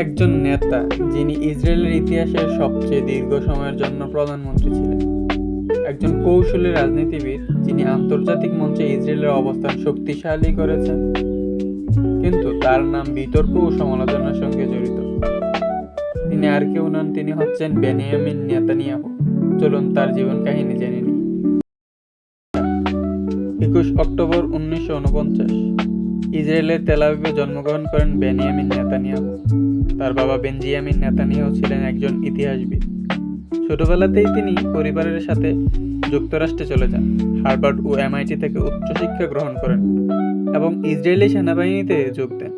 একজন নেতা যিনি ইসরায়েলের ইতিহাসের সবচেয়ে দীর্ঘ সময়ের জন্য প্রধানমন্ত্রী ছিলেন। একজন কৌশলী রাজনীতিবিদ যিনি আন্তর্জাতিক মঞ্চে ইসরায়েলের অবস্থান শক্তিশালী করেছেন, কিন্তু তার নাম বিতর্ক ও সমালোচনার সঙ্গে জড়িত। তিনি আর কেউ নন, তিনি হচ্ছেন বেনিয়ামিন নেতানিয়াহু। চলুন তার জীবন কাহিনী জেনে একুশ অক্টোবর উনিশশো উনপঞ্চাশ। ইসরায়েলের তেলাবিবে জন্মগ্রহণ করেন বেনিয়ামিন নেতানিয়াহু। তার বাবা বেঞ্জিয়ামিন নেতানিয়াহু ছিলেন একজন ইতিহাসবিদ। ছোটবেলাতেই তিনি পরিবারের সাথে যুক্তরাষ্ট্রে চলে যান। হার্ভার্ড ও এমআইটি থেকে উচ্চশিক্ষা গ্রহণ করেন এবং ইসরায়েলি সেনাবাহিনীতে যোগ দেন।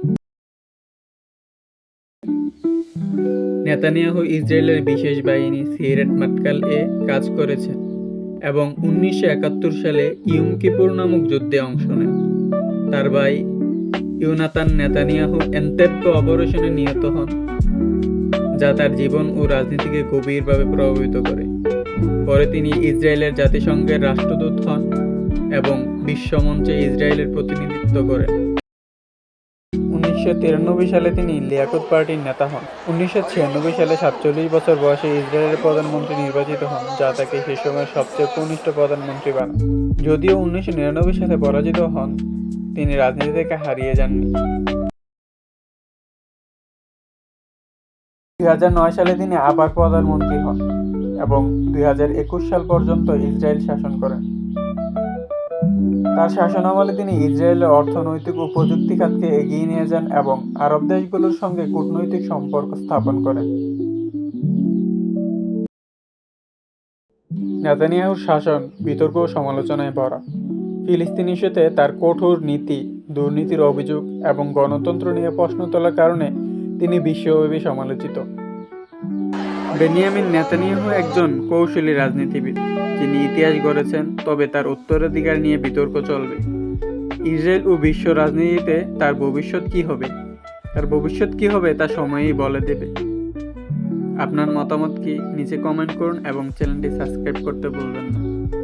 নেতানিয়াহু ইসরায়েলের বিশেষ বাহিনী সিরেট মাটকাল এ কাজ করেছেন এবং উনিশশো একাত্তর সালে ইউম কিপুর নামক যুদ্ধে অংশ নেন। তার ভাই ইউনাতান নেতানিয়াহু এন্তেপ্পে অপারেশনে নিহত হন, যা তার জীবন ও রাজনীতিকে গভীরভাবে প্রভাবিত করে। পরে তিনি ইসরায়েলের জাতিসংঘের রাষ্ট্রদূত হন এবং বিশ্বমঞ্চে ইসরায়েলের প্রতিনিধিত্ব করেন। উনিশশো তিরানব্বই সালে তিনি লিয়াকত পার্টির নেতা হন। উনিশশো ছিয়ানব্বই সালে সাতচল্লিশ বছর বয়সে ইসরায়েলের প্রধানমন্ত্রী নির্বাচিত হন, যা তাকে সে সময় সবচেয়ে কনিষ্ঠ প্রধানমন্ত্রী বানায়। যদিও উনিশশো নিরানব্বই সালে পরাজিত হন তিনি রাজনীতি থেকে হারিয়ে যাননি দুই হাজার নয় সালে তিনি আবার প্রধানমন্ত্রী হন এবং দুই হাজার একুশ সাল পর্যন্ত ইসরায়েল শাসন করেন। তার শাসনামলে তিনি ইসরায়েলের অর্থনৈতিক ও প্রযুক্তি খাতকে এগিয়ে নিয়ে যান এবং আরব দেশগুলোর সঙ্গে কূটনৈতিক সম্পর্ক স্থাপন করেন। নেতানিয়াহুর শাসন বিতর্ক ও সমালোচনায় ভরা। ফিলিস্তিন ইস্যুতে তার কঠোর নীতি, দুর্নীতির অভিযোগ এবং গণতন্ত্র নিয়ে প্রশ্ন তোলার কারণে তিনি বিশ্বব্যাপী সমালোচিত। বেনিয়ামিন নেতানিয়াহু একজন কৌশলী রাজনীতিবিদ, যিনি ইতিহাস গড়েছেন, তবে তার উত্তরাধিকার নিয়ে বিতর্ক চলবে। ইসরায়েল ও বিশ্ব রাজনীতিতে তার ভবিষ্যৎ কি হবে? তার ভবিষ্যৎ কি হবে তা সময়ই বলে দেবে। আপনার মতামত কি? নিচে কমেন্ট করুন এবং চ্যানেলটি সাবস্ক্রাইব করতে ভুলবেন না।